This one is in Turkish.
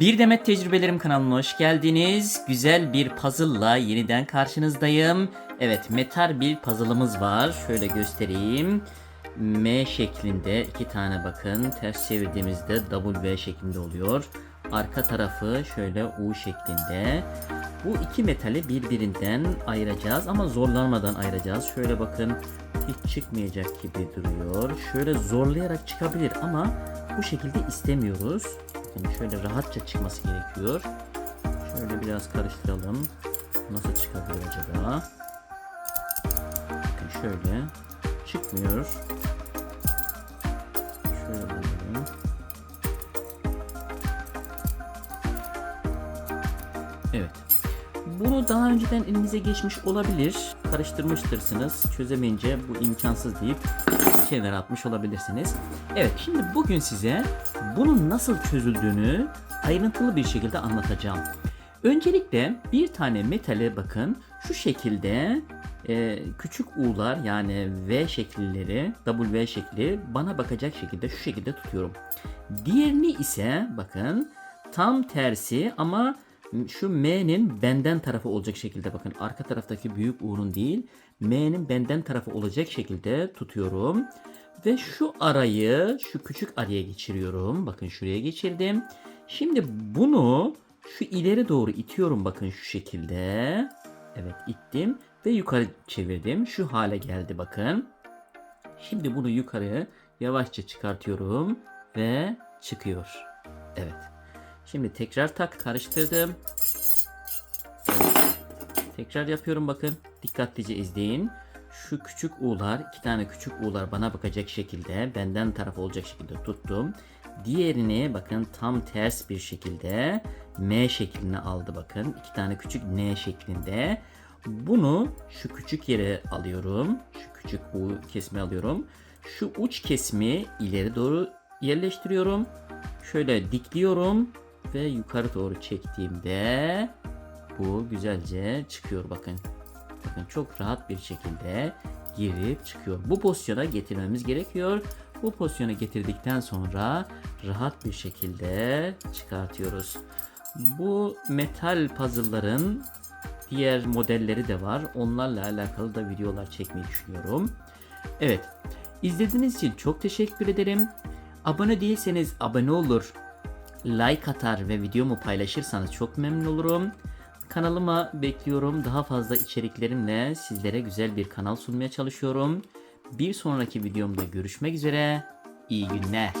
Bir Demet Tecrübelerim kanalına hoş geldiniz. Güzel bir puzzle'la yeniden karşınızdayım. Evet metal bir puzzle'ımız var. Şöyle göstereyim. M şeklinde iki tane bakın. Ters çevirdiğimizde W şeklinde oluyor. Arka tarafı şöyle U şeklinde. Bu iki metali birbirinden ayıracağız ama zorlanmadan ayıracağız. Şöyle bakın hiç çıkmayacak gibi duruyor. Şöyle zorlayarak çıkabilir ama bu şekilde istemiyoruz. Yani şöyle rahatça çıkması gerekiyor. Şöyle biraz karıştıralım. Nasıl çıkabilir acaba? Bakın şöyle. Çıkmıyor. Şöyle bulalım. Evet. Bunu daha önceden elinize geçmiş olabilir. Karıştırmıştırsınız. Çözemeyince bu imkansız deyip kenara atmış olabilirsiniz. Evet şimdi bugün size bunun nasıl çözüldüğünü ayrıntılı bir şekilde anlatacağım. Öncelikle bir tane metale bakın şu şekilde e, küçük u'lar yani V şekilleri, W şekli bana bakacak şekilde şu şekilde tutuyorum. Diğerini ise bakın tam tersi ama şu M'nin benden tarafı olacak şekilde bakın arka taraftaki büyük U'nun değil M'nin benden tarafı olacak şekilde tutuyorum. Ve şu arayı şu küçük araya geçiriyorum. Bakın şuraya geçirdim. Şimdi bunu şu ileri doğru itiyorum bakın şu şekilde. Evet ittim ve yukarı çevirdim. Şu hale geldi bakın. Şimdi bunu yukarı yavaşça çıkartıyorum ve çıkıyor. Evet. Şimdi tekrar tak karıştırdım. Tekrar yapıyorum bakın. Dikkatlice izleyin. Şu küçük u'lar, iki tane küçük u'lar bana bakacak şekilde, benden taraf olacak şekilde tuttum. Diğerini bakın tam ters bir şekilde M şeklini aldı bakın. İki tane küçük N şeklinde. Bunu şu küçük yere alıyorum. Şu küçük U kesimi alıyorum. Şu uç kesimi ileri doğru yerleştiriyorum. Şöyle dikliyorum ve yukarı doğru çektiğimde bu güzelce çıkıyor bakın. Bakın çok rahat bir şekilde girip çıkıyor. Bu pozisyona getirmemiz gerekiyor. Bu pozisyona getirdikten sonra rahat bir şekilde çıkartıyoruz. Bu metal puzzle'ların diğer modelleri de var. Onlarla alakalı da videolar çekmeyi düşünüyorum. Evet. İzlediğiniz için çok teşekkür ederim. Abone değilseniz abone olur, like atar ve videomu paylaşırsanız çok memnun olurum. Kanalıma bekliyorum. Daha fazla içeriklerimle sizlere güzel bir kanal sunmaya çalışıyorum. Bir sonraki videomda görüşmek üzere. İyi günler.